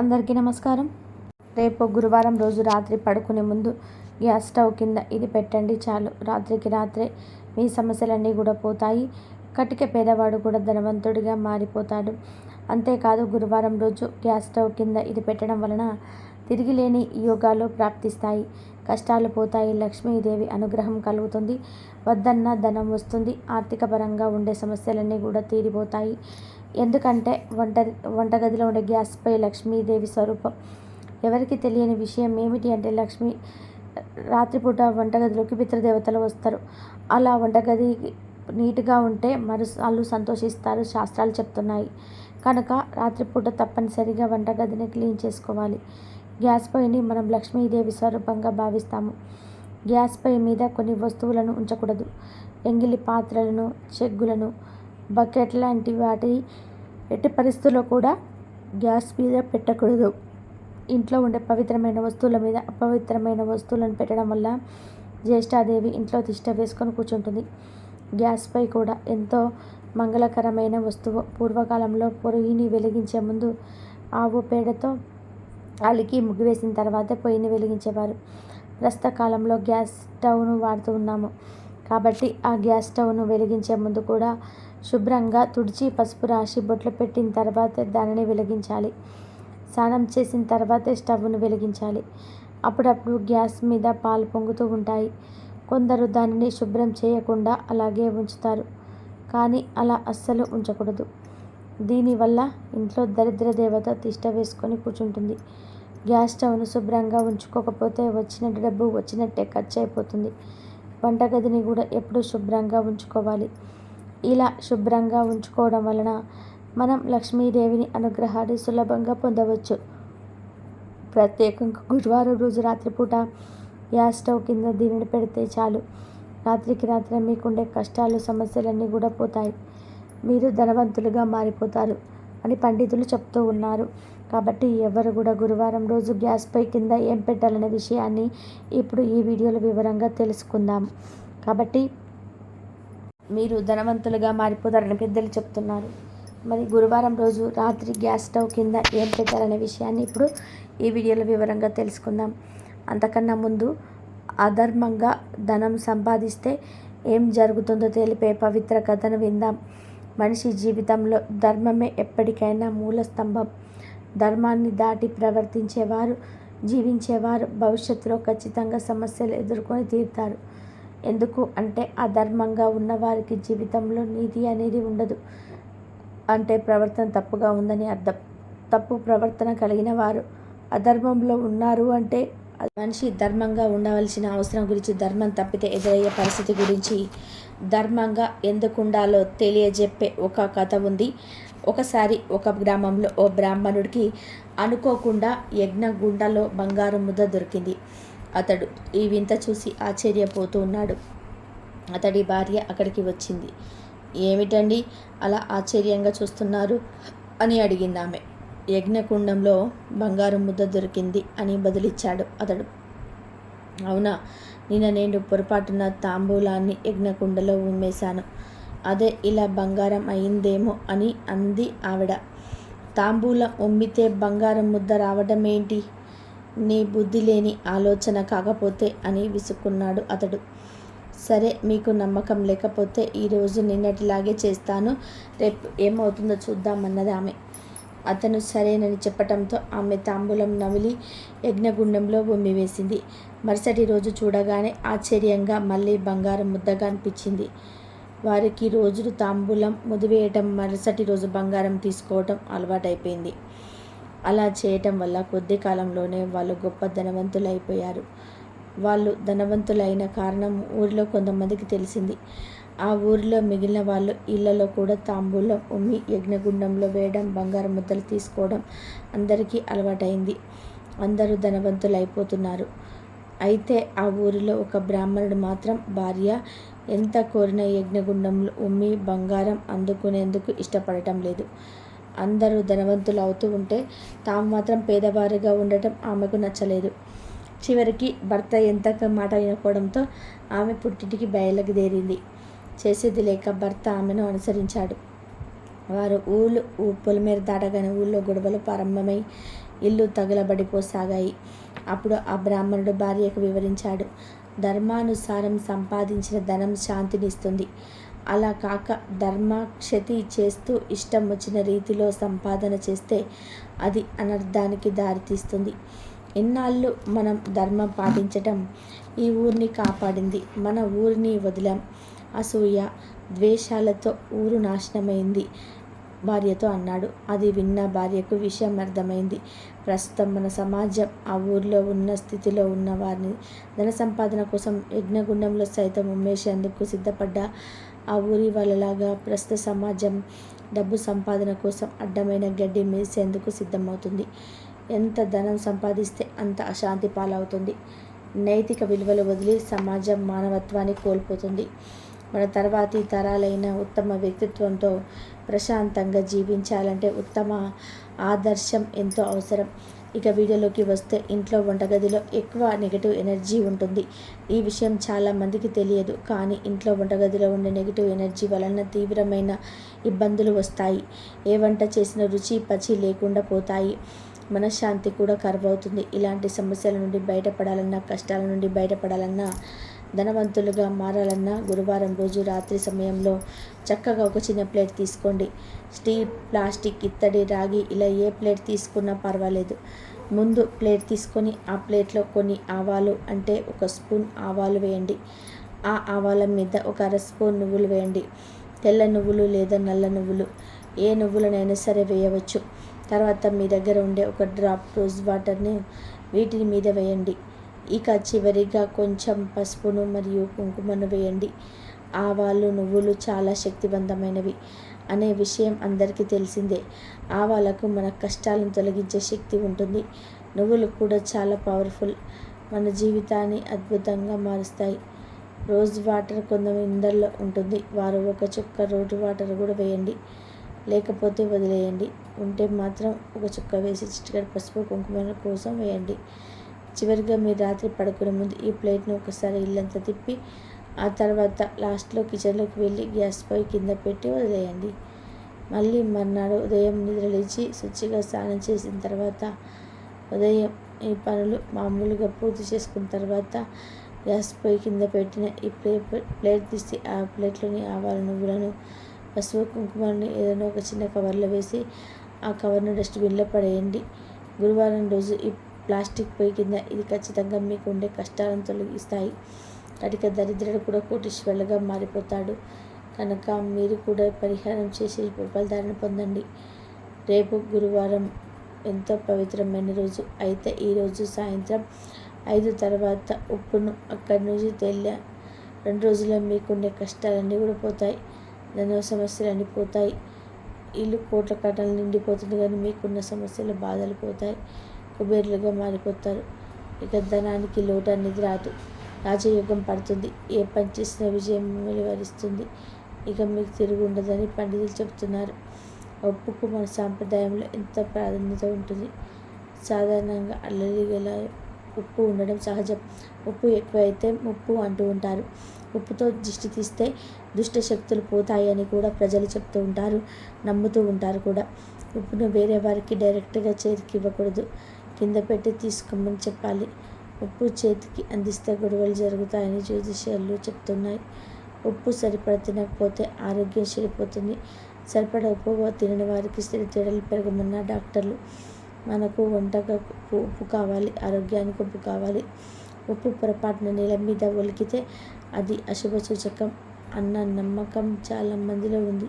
అందరికీ నమస్కారం. రేపు గురువారం రోజు రాత్రి పడుకునే ముందు గ్యాస్ స్టవ్ కింద ఇది పెట్టండి చాలు. రాత్రికి రాత్రే మీ సమస్యలన్నీ కూడా పోతాయి. కటిక పేదవాడు కూడా ధనవంతుడిగా మారిపోతాడు. అంతేకాదు గురువారం రోజు గ్యాస్ స్టవ్ కింద ఇది పెట్టడం వలన తిరిగి లేని యోగాలు ప్రాప్తిస్తాయి. కష్టాలు పోతాయి. లక్ష్మీదేవి అనుగ్రహం కలుగుతుంది. వద్దన్న ధనం వస్తుంది. ఆర్థిక పరంగా ఉండే సమస్యలన్నీ కూడా తీరిపోతాయి. ఎందుకంటే వంట వంటగదిలో ఉండే గ్యాస్పై లక్ష్మీదేవి స్వరూపం. ఎవరికి తెలియని విషయం ఏమిటి అంటే లక్ష్మి రాత్రిపూట వంటగదిలోకి పితృదేవతలు వస్తారు. అలా వంటగది నీట్గా ఉంటే మరుసార్లు సంతోషిస్తారు శాస్త్రాలు చెప్తున్నాయి. కనుక రాత్రిపూట తప్పనిసరిగా వంటగదిని క్లీన్ చేసుకోవాలి. గ్యాస్ పొయ్యిని మనం లక్ష్మీదేవి స్వరూపంగా భావిస్తాము. గ్యాస్ పొయ్యి మీద కొన్ని వస్తువులను ఉంచకూడదు. ఎంగిలి పాత్రలను చెగ్గులను బకెట్ లాంటి వాటి ఎట్టి పరిస్థితుల్లో కూడా గ్యాస్ మీద పెట్టకూడదు. ఇంట్లో ఉండే పవిత్రమైన వస్తువుల మీద అపవిత్రమైన వస్తువులను పెట్టడం వల్ల జ్యేష్ఠాదేవి ఇంట్లో తిష్ట వేసుకొని కూర్చుంటుంది. గ్యాస్పై కూడా ఎంతో మంగళకరమైన వస్తువు పూర్వకాలంలో పొయ్యిని వెలిగించే ముందు ఆవు పేడతో అలికి ముగ్గు వేసిన తర్వాత పొయ్యిని వెలిగించేవారు. ప్రస్తుత కాలంలో గ్యాస్ స్టవ్ను వాడుతూ ఉన్నాము. కాబట్టి ఆ గ్యాస్ స్టవ్ను వెలిగించే ముందు కూడా శుభ్రంగా తుడిచి పసుపు రాసి బొట్లు పెట్టిన తర్వాత దానిని వెలిగించాలి. స్నానం చేసిన తర్వాతే స్టవ్ను వెలిగించాలి. అప్పుడప్పుడు గ్యాస్ మీద పాలు పొంగుతూ ఉంటాయి. కొందరు దానిని శుభ్రం చేయకుండా అలాగే ఉంచుతారు. కానీ అలా అస్సలు ఉంచకూడదు. దీనివల్ల ఇంట్లో దరిద్ర దేవత తిష్ట వేసుకొని కూర్చుంటుంది. గ్యాస్ స్టవ్ను శుభ్రంగా ఉంచుకోకపోతే వచ్చిన డబ్బు వచ్చినట్టే ఖర్చు అయిపోతుంది. వంటగదిని కూడా ఎప్పుడూ శుభ్రంగా ఉంచుకోవాలి. ఇలా శుభ్రంగా ఉంచుకోవడం వలన మనం లక్ష్మీదేవిని అనుగ్రహాన్ని సులభంగా పొందవచ్చు. ప్రత్యేకంగా గురువారం రోజు రాత్రిపూట గ్యాస్ స్టవ్ కింద దీనిని పెడితే చాలు. రాత్రికి రాత్రి మీకుండే కష్టాలు సమస్యలన్నీ కూడా పోతాయి. మీరు ధనవంతులుగా మారిపోతారు అని పండితులు చెప్తూ ఉన్నారు. కాబట్టి ఎవరు కూడా గురువారం రోజు గ్యాస్ పై కింద ఏం పెట్టాలనే విషయాన్ని ఇప్పుడు ఈ వీడియోలో వివరంగా తెలుసుకుందాం. కాబట్టి మీరు ధనవంతులుగా మారిపోతారని పెద్దలు చెప్తున్నారు. మరి గురువారం రోజు రాత్రి గ్యాస్ స్టవ్ కింద ఏం పెట్టాలనే విషయాన్ని ఇప్పుడు ఈ వీడియోలో వివరంగా తెలుసుకుందాం. అంతకన్నా ముందు అధర్మంగా ధనం సంపాదిస్తే ఏం జరుగుతుందో తెలిపే పవిత్ర కథను విందాం. మనిషి జీవితంలో ధర్మమే ఎప్పటికైనా మూల స్తంభం ధర్మాన్ని దాటి ప్రవర్తించేవారు జీవించేవారు భవిష్యత్తులో ఖచ్చితంగా సమస్యలు ఎదుర్కొని తీరుతారు. ఎందుకు అంటే అధర్మంగా ఉన్నవారికి జీవితంలో నీతి అనేది ఉండదు. అంటే ప్రవర్తన తప్పుగా ఉందని అర్థం. తప్పు ప్రవర్తన కలిగిన వారు అధర్మంలో ఉన్నారు అంటే మనిషి ధర్మంగా ఉండవలసిన అవసరం గురించి ధర్మం తప్పితే ఎదురయ్యే పరిస్థితి గురించి ధర్మంగా ఎందుకు ఉండాలో తెలియజెప్పే ఒక కథ ఉంది. ఒకసారి ఒక గ్రామంలో ఓ బ్రాహ్మణుడికి అనుకోకుండా యజ్ఞగుండలో బంగారు ముద్ద దొరికింది. అతడు ఈ వింత చూసి ఆశ్చర్యపోతూ ఉన్నాడు. అతడి భార్య అక్కడికి వచ్చింది. ఏమిటండి అలా ఆశ్చర్యంగా చూస్తున్నారు? అని అడిగింది ఆమె యజ్ఞకుండంలో బంగారు ముద్ద దొరికింది అని బదులిచ్చాడు అతడు. అవునా నిన్న నేను పొరపాటున తాంబూలాన్ని యజ్ఞకుండలో ఉమ్మేశాను. అదే ఇలా బంగారం అయిందేమో అని అంది ఆవిడ. తాంబూలం ఉమ్మితే బంగారం ముద్ద రావడం ఏంటి నీ బుద్ధి లేని ఆలోచన కాకపోతే అని విసుక్కున్నాడు అతడు. సరే మీకు నమ్మకం లేకపోతే ఈరోజు నిన్నటిలాగే చేస్తాను. రేపు ఏమవుతుందో చూద్దామన్నది ఆమె. అతను సరేనని చెప్పటంతో ఆమె తాంబూలం నమిలి యజ్ఞగుండంలో వేసింది మరుసటి రోజు చూడగానే ఆశ్చర్యంగా మళ్ళీ బంగారం ముద్దగా అనిపించింది. వారికి రోజులు తాంబూలం ముదివేయటం మరుసటి రోజు బంగారం తీసుకోవటం అలవాటైపోయింది. అలా చేయటం వల్ల కొద్ది కాలంలోనే వాళ్ళు గొప్ప ధనవంతులు అయిపోయారు వాళ్ళు ధనవంతులైన కారణం ఊరిలో కొంతమందికి తెలిసింది. ఆ ఊరిలో మిగిలిన వాళ్ళు ఇళ్ళలో కూడా తాంబూలం ఉమ్మి యజ్ఞగుండంలో వేయడం బంగారం ముద్దలు తీసుకోవడం అందరికీ అలవాటైంది. అందరూ ధనవంతులు అయిపోతున్నారు అయితే ఆ ఊరిలో ఒక బ్రాహ్మణుడు మాత్రం భార్య ఎంత కోరిన యజ్ఞగుండంలో ఉమ్మి బంగారం అందుకునేందుకు ఇష్టపడటం లేదు. అందరూ ధనవంతులు అవుతూ ఉంటే తాము మాత్రం పేదవారిగా ఉండటం ఆమెకు నచ్చలేదు. చివరికి భర్త ఎంత మాట వినకపోవడంతో ఆమె పుట్టింటికి బయలుదేరింది. చేసేది లేక భర్త ఆమెను అనుసరించాడు. వారు ఊళ్ళు పొలిమేర దాటగానే ఊళ్ళో గొడవలు ప్రారంభమై ఇల్లు తగలబడిపోసాగాయి. అప్పుడు ఆ బ్రాహ్మణుడు భార్యకు వివరించాడు. ధర్మానుసారం సంపాదించిన ధనం శాంతినిస్తుంది. అలా కాక ధర్మ క్షతి చేస్తూ ఇష్టం వచ్చిన రీతిలో సంపాదన చేస్తే అది అనర్థానికి దారితీస్తుంది. ఇన్నాళ్ళు మనం ధర్మం పాటించటం ఈ ఊరిని కాపాడింది. మన ఊరిని వదిలాం. అసూయ ద్వేషాలతో ఊరు నాశనమైంది. భార్యతో అన్నాడు. అది విన్న భార్యకు విషయం అర్థమైంది. ప్రస్తుతం మన సమాజం ఆ ఊర్లో ఉన్న స్థితిలో ఉన్న వారిని ధన సంపాదన కోసం యజ్ఞగుండంలో సైతం ఉమ్మేసేందుకు సిద్ధపడ్డ ఆ ఊరి వాళ్ళలాగా ప్రస్తుత సమాజం డబ్బు సంపాదన కోసం అడ్డమైన గడ్డి మేసేందుకు సిద్ధమవుతుంది. ఎంత ధనం సంపాదిస్తే అంత అశాంతి పాలవుతుంది. నైతిక విలువలు వదిలి సమాజం మానవత్వాన్ని కోల్పోతుంది. మన తర్వాతి తరాలైన ఉత్తమ వ్యక్తిత్వంతో ప్రశాంతంగా జీవించాలంటే ఉత్తమ ఆదర్శం ఎంతో అవసరం. ఇక వీడియోలోకి వస్తే ఇంట్లో వంటగదిలో ఎక్కువ నెగిటివ్ ఎనర్జీ ఉంటుంది. ఈ విషయం చాలామందికి తెలియదు. కానీ ఇంట్లో వంటగదిలో ఉండే నెగిటివ్ ఎనర్జీ వలన తీవ్రమైన ఇబ్బందులు వస్తాయి. ఏ వంట చేసిన రుచి పచి లేకుండా పోతాయి. మనశ్శాంతి కూడా కరువవుతుంది. ఇలాంటి సమస్యల నుండి బయటపడాలన్నా కష్టాల నుండి బయటపడాలన్నా ధనవంతులుగా మారాలన్నా గురువారం రోజు రాత్రి సమయంలో చక్కగా ఒక చిన్న ప్లేట్ తీసుకోండి. స్టీల్ ప్లాస్టిక్ ఇత్తడి రాగి ఇలా ఏ ప్లేట్ తీసుకున్నా పర్వాలేదు. ముందు ప్లేట్ తీసుకొని ఆ ప్లేట్లో కొన్ని ఆవాలు అంటే ఒక స్పూన్ ఆవాలు వేయండి. ఆ ఆవాల మీద ఒక అర స్పూన్ నువ్వులు వేయండి. తెల్ల నువ్వులు లేదా నల్ల నువ్వులు ఏ నువ్వులనైనా సరే వేయవచ్చు. తర్వాత మీ దగ్గర ఉండే ఒక డ్రాప్ రోజ్ వాటర్ని వీటిని మీద వేయండి. ఇక చివరిగా కొంచెం పసుపును మరియు కుంకుమను వేయండి. ఆవాలు నువ్వులు చాలా శక్తివంతమైనవి అనే విషయం అందరికీ తెలిసిందే. ఆవాలకు మన కష్టాలను తొలగించే శక్తి ఉంటుంది. నువ్వులు కూడా చాలా పవర్ఫుల్. మన జీవితాన్ని అద్భుతంగా మారుస్తాయి. రోజ్ వాటర్ కొంతమందిలో ఉంటుంది. వారు ఒక చుక్క రోడ్డు వాటర్ కూడా వేయండి. లేకపోతే వదిలేయండి. ఉంటే మాత్రం ఒక చుక్క వేసి చిటికెడు పసుపు కుంకుమ కోసం వేయండి. చివరిగా మీరు రాత్రి పడుకునే ముందు ఈ ప్లేట్ను ఒకసారి ఇల్లంతా తిప్పి ఆ తర్వాత లాస్ట్లో కిచెన్లోకి వెళ్ళి గ్యాస్ పొయ్యి కింద పెట్టి వదిలేయండి. మళ్ళీ మర్నాడు ఉదయం నిద్రలేచి శుచిగా స్నానం చేసిన తర్వాత ఉదయం ఈ పనులు మామూలుగా పూర్తి చేసుకున్న తర్వాత గ్యాస్ పొయ్యి కింద పెట్టిన ఈ ప్లే ప్లేట్ తీసి ఆ ప్లేట్లోని ఆవాల నువ్వులను పసుపు కుంకుమని ఏదైనా ఒక చిన్న కవర్లో వేసి ఆ కవర్ను డస్ట్బిన్లో పడేయండి. గురువారం రోజు ఈ ప్లాస్టిక్ పొయ్యి కింద ఇది ఖచ్చితంగా మీకు ఉండే కష్టాలను తొలగిస్తాయి. కటిక దరిద్రుడు కూడా కోటీశ్వరులుగా మారిపోతాడు. కనుక మీరు కూడా పరిహారం చేసి ఫలితాలను పొందండి. రేపు గురువారం ఎంతో పవిత్రమైన రోజు. అయితే ఈరోజు సాయంత్రం ఐదు తర్వాత ఉప్పును అక్కడి నుంచి తెల్ల రెండు రోజుల్లో మీకుండే కష్టాలన్నీ కూడా పోతాయి. ఎన్నో సమస్యలు అన్నీ పోతాయి. ఇల్లు కోట్ల కట్టలు నిండిపోతుంది కానీ మీకున్న సమస్యలు బాధలు పోతాయి. కుబేరులుగా మారిపోతారు. ఇక ధనానికి లోటు అనేది రాదు. రాజయోగం పడుతుంది. ఏ పని చేసిన విజయం వెలువరిస్తుంది. ఇక మీకు తిరుగు ఉండదని పండితులు చెబుతున్నారు. ఒప్పుకు మన సాంప్రదాయంలో ఎంత ప్రాధాన్యత ఉంటుంది? సాధారణంగా అల్లరి గల ఉప్పు ఉండడం సహజం. ఉప్పు ఎక్కువైతే ముప్పు అంటూ ఉంటారు. ఉప్పుతో దిష్టి తీస్తే దుష్ట శక్తులు పోతాయని కూడా ప్రజలు చెప్తూ ఉంటారు. నమ్ముతూ ఉంటారు కూడా. ఉప్పును వేరే వారికి డైరెక్ట్గా చేతికి ఇవ్వకూడదు. కింద పెట్టి తీసుకోమని చెప్పాలి. ఉప్పు చేతికి అందిస్తే గొడవలు జరుగుతాయని జ్యోతిష్యాలు చెప్తున్నాయి. ఉప్పు సరిపడ తినకపోతే ఆరోగ్యం చెడిపోతుంది. సరిపడ ఉప్పు తినని వారికి తేడలు పెరగమన్న డాక్టర్లు మనకు వంటగా ఉప్పు కావాలి ఆరోగ్యానికి ఉప్పు కావాలి. ఉప్పు పొరపాటున నేల మీద ఒలికితే అది అశుభ సూచకం అన్న నమ్మకం చాలా మందిలో ఉంది.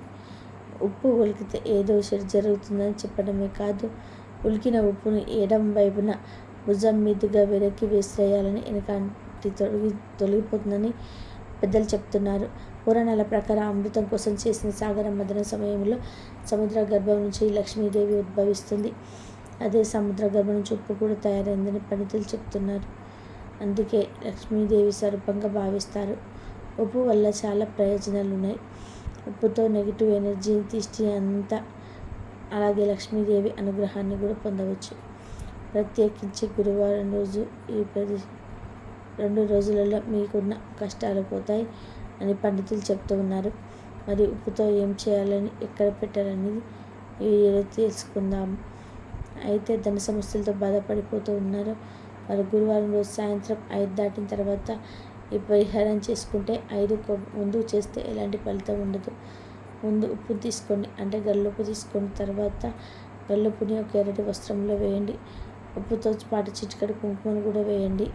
ఉప్పు ఒలికితే ఏదో జరుగుతుందని చెప్పడమే కాదు ఉలికిన ఉప్పును ఎడం వైపున భుజం మీదుగా వెనక్కి వేసేయాలని వెనకంటి తొలగి తొలగిపోతుందని పెద్దలు చెప్తున్నారు. పురాణాల ప్రకారం అమృతం కోసం చేసిన సాగర మదన సమయంలో సముద్ర గర్భం నుంచి లక్ష్మీదేవి ఉద్భవిస్తుంది. అదే సముద్ర గర్భం నుంచి ఉప్పు కూడా తయారైందని పండితులు చెప్తున్నారు. అందుకే లక్ష్మీదేవి స్వరూపంగా భావిస్తారు. ఉప్పు వల్ల చాలా ప్రయోజనాలు ఉన్నాయి ఉప్పుతో నెగిటివ్ ఎనర్జీ దిష్టి అంతా అలాగే లక్ష్మీదేవి అనుగ్రహాన్ని కూడా పొందవచ్చు. ప్రత్యేకించి గురువారం రోజు ఈ ప్రతి రెండు రోజులలో మీకున్న కష్టాలు పోతాయి అని పండితులు చెప్తూ ఉన్నారు. మరి ఉప్పుతో ఏం చేయాలని ఎక్కడ పెట్టాలనేది ఈ తెలుసుకుందాం. అయితే ధన సమస్యలతో బాధపడిపోతూ ఉన్నారు. మరి గురువారం రోజు సాయంత్రం ఐదు దాటిన తర్వాత ఈ పరిహారం చేసుకుంటే ఐదు ముందు చేస్తే ఎలాంటి ఫలితం ఉండదు. ముందు ఉప్పు తీసుకోండి. అంటే గల్లుప్పు తీసుకున్న తర్వాత గల్లుప్పుని ఒక ఎర్రటి వస్త్రంలో వేయండి. ఉప్పుతో పాటు చిటికడు కుంకుమను కూడా వేయండి.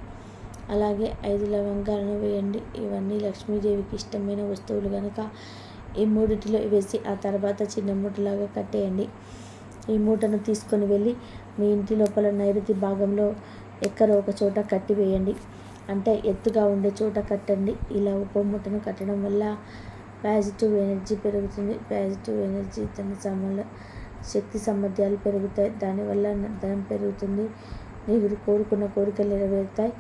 అలాగే ఐదు లవంగాలను వేయండి. ఇవన్నీ లక్ష్మీదేవికి ఇష్టమైన వస్తువులు కనుక ఈ మూడిటిలో వేసి ఆ తర్వాత చిన్న మూటలాగా కట్టేయండి. ఈ మూటను తీసుకొని వెళ్ళి మీ ఇంటి లోపల నైరుతి భాగంలో ఎక్కడో ఒక చోట కట్టి వేయండి. అంటే ఎత్తుగా ఉండే చోట కట్టండి. ఇలా ఉప్పు మూటను కట్టడం వల్ల పాజిటివ్ ఎనర్జీ పెరుగుతుంది. పాజిటివ్ ఎనర్జీ తన సమల శక్తి సామర్థ్యాలు పెరుగుతాయి. దానివల్ల ధనం పెరుగుతుంది. మీరు కోరుకున్న కోరికలు నెరవేరుతాయి.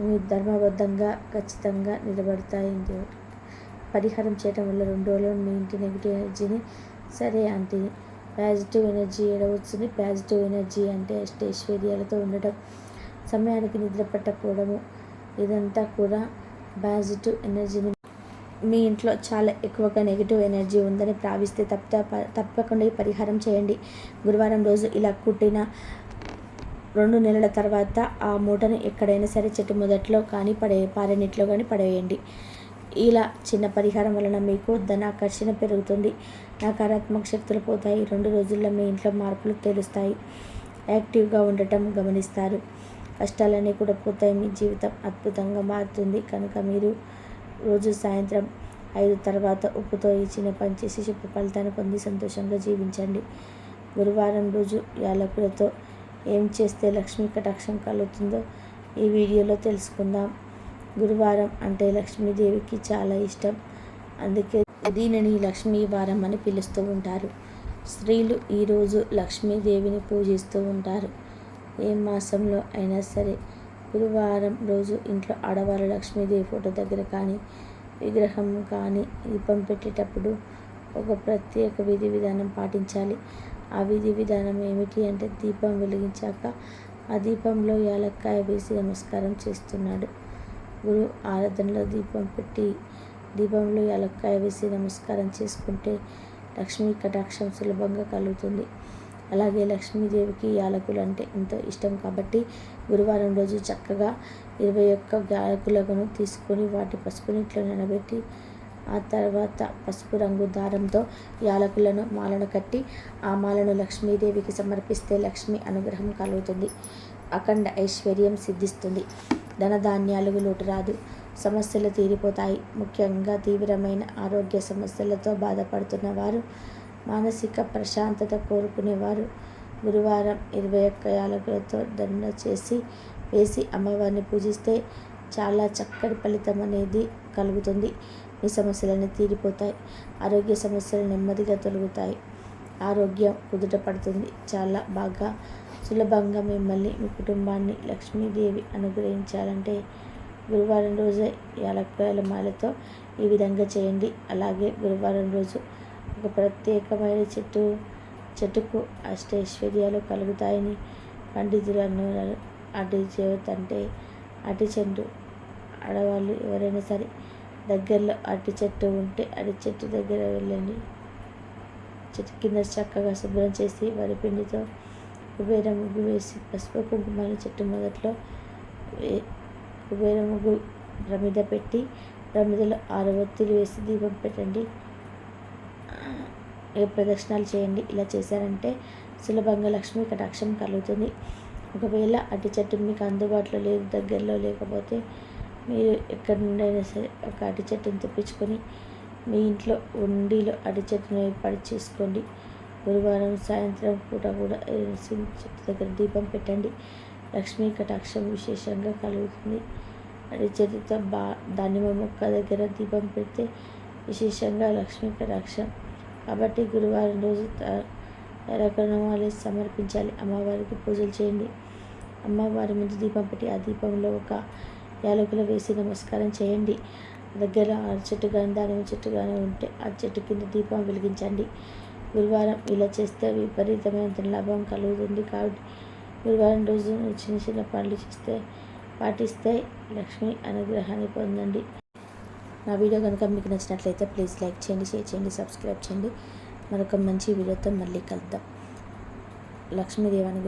మీ ధర్మబద్ధంగా ఖచ్చితంగా నిలబడతాయి పరిహారం చేయడం వల్ల రెండు రోజుల్లో మీ ఇంటి నెగిటివ్ ఎనర్జీని సరే అంటే పాజిటివ్ ఎనర్జీ ఏడవచ్చుని. పాజిటివ్ ఎనర్జీ అంటే అష్టైశ్వర్యాలతో ఉండటం. సమయానికి నిద్ర పట్టకపోవడము. ఇదంతా కూడా పాజిటివ్ ఎనర్జీని మీ ఇంట్లో చాలా ఎక్కువగా నెగిటివ్ ఎనర్జీ ఉందని భావిస్తే తప్ప తప్పకుండా ఈ పరిహారం చేయండి. గురువారం రోజు ఇలా కుట్టిన రెండు నెలల తర్వాత ఆ మూటను ఎక్కడైనా సరే చెట్టు మొదట్లో కానీ పడే పారనీటిలో కానీ పడేయండి. ఇలా చిన్న పరిహారం వలన మీకు ధనాకర్షణ పెరుగుతుంది. నకారాత్మక శక్తులు పోతాయి. రెండు రోజుల్లో మీ ఇంట్లో మార్పులు తెలుస్తాయి. యాక్టివ్గా ఉండటం గమనిస్తారు. కష్టాలన్నీ కూడా పోతాయి. మీ జీవితం అద్భుతంగా మారుతుంది. కనుక మీరు రోజు సాయంత్రం ఐదు తర్వాత ఉప్పుతో ఇచ్చిన పనిచేసి శుభ ఫలితాన్ని పొంది సంతోషంగా జీవించండి. గురువారం రోజు యాలకులతో ఏం చేస్తే లక్ష్మీ కటాక్షం కలుగుతుందో ఈ వీడియోలో తెలుసుకుందాం. గురువారం అంటే లక్ష్మీదేవికి చాలా ఇష్టం. అందుకే దీనిని లక్ష్మీ వారం అని పిలుస్తూ ఉంటారు. స్త్రీలు ఈరోజు లక్ష్మీదేవిని పూజిస్తూ ఉంటారు. ఏ మాసంలో అయినా సరే గురువారం రోజు ఇంట్లో ఆడవారు లక్ష్మీదేవి ఫోటో దగ్గర కానీ విగ్రహం కానీ దీపం పెట్టేటప్పుడు ఒక ప్రత్యేక విధి విధానం పాటించాలి. ఆ విధి విధానం ఏమిటి అంటే దీపం వెలిగించాక ఆ దీపంలో యాలక్కాయ వేసి నమస్కారం చేస్తున్నాడు. గురు ఆరాధనలో దీపం పెట్టి దీపంలో యాలక్కాయ వేసి నమస్కారం చేసుకుంటే లక్ష్మీ కటాక్షం సులభంగా కలుగుతుంది. అలాగే లక్ష్మీదేవికి యాలకులు అంటే ఎంతో ఇష్టం కాబట్టి గురువారం రోజు చక్కగా ఇరవై ఒక్క యాలకులను తీసుకొని వాటి పసుపు నీటిలో నిలబెట్టి ఆ తర్వాత పసుపు రంగు దారంతో యాలకులను మాలను కట్టి ఆ మాలను లక్ష్మీదేవికి సమర్పిస్తే లక్ష్మి అనుగ్రహం కలుగుతుంది. అఖండ ఐశ్వర్యం సిద్ధిస్తుంది. ధనధాన్యాలకు లోటు రాదు. సమస్యలు తీరిపోతాయి. ముఖ్యంగా తీవ్రమైన ఆరోగ్య సమస్యలతో బాధపడుతున్న వారు మానసిక ప్రశాంతత కోరుకునేవారు. గురువారం ఇరవై ఒక్క యాలకులతో దండ చేసి వేసి అమ్మవారిని పూజిస్తే చాలా చక్కటి ఫలితం అనేది కలుగుతుంది. మీ సమస్యలన్నీ తీరిపోతాయి. ఆరోగ్య సమస్యలు నెమ్మదిగా తొలగుతాయి. ఆరోగ్యం కుదుట పడుతుంది. చాలా బాగా సులభంగా మిమ్మల్ని మీ కుటుంబాన్ని లక్ష్మీదేవి అనుగ్రహించాలంటే గురువారం రోజే యాలక్కాయల మాలతో ఈ విధంగా చేయండి. అలాగే గురువారం రోజు ఒక ప్రత్యేకమైన చెట్టు చెట్టుకు అష్టైశ్వర్యాలు కలుగుతాయని పండితులు అన్నారు. అటు చేవత్ అంటే అటు చెట్టు ఆడవాళ్ళు ఎవరైనా సరే దగ్గరలో అరటి చెట్టు ఉంటే అరటి చెట్టు దగ్గర వెళ్ళండి. చెట్టు కింద చక్కగా శుభ్రం చేసి వరిపిండితో కుబేర ముగ్గు వేసి పసుపు కుంకుమలు చెట్టు మొదట్లో కుబేర ముగ్గు ప్రమిద పెట్టి ప్రమిదలో ఆరు ఒత్తులు వేసి దీపం పెట్టండి. ప్రదక్షిణాలు చేయండి ఇలా చేశారంటే సులభంగా లక్ష్మీ కటాక్షం కలుగుతుంది. ఒకవేళ అటు చెట్టు మీకు అందుబాటులో లేదు దగ్గరలో లేకపోతే మీరు ఎక్కడి నుండైనా సరే ఒక అరటి చెట్టుని తెప్పించుకొని మీ ఇంట్లో ఉండిలో అరటి చెట్టును ఏర్పాటు చేసుకోండి. గురువారం సాయంత్రం పూట కూడా చెట్టు దగ్గర దీపం పెట్టండి. లక్ష్మీ కటాక్షం విశేషంగా కలుగుతుంది. అరటి చెట్టుతో బా దానిమ్మ మొక్క దగ్గర దీపం పెడితే విశేషంగా లక్ష్మీ కటాక్షం కాబట్టి గురువారం రోజు రకరమాలు సమర్పించాలి. అమ్మవారికి పూజలు చేయండి. అమ్మవారి ముందు దీపం పెట్టి ఆ దీపంలో ఒక యాలకులు వేసి నమస్కారం చేయండి. దగ్గర ఆ చెట్టు కానీ దానిమ్మ చెట్టు కానీ ఉంటే ఆ చెట్టు కింద దీపం వెలిగించండి. గురువారం ఇలా చేస్తే విపరీతమైన లాభం కలుగుతుంది కాబట్టి గురువారం రోజు చిన్న చిన్న పనులు చేస్తే పాటిస్తే లక్ష్మి అనుగ్రహాన్ని పొందండి. నా వీడియో కనుక మీకు నచ్చినట్లయితే ప్లీజ్ లైక్ చేయండి షేర్ చేయండి సబ్స్క్రైబ్ చేయండి. మరొక మంచి వీడియోతో మళ్ళీ కలుద్దాం. లక్ష్మీదేవాని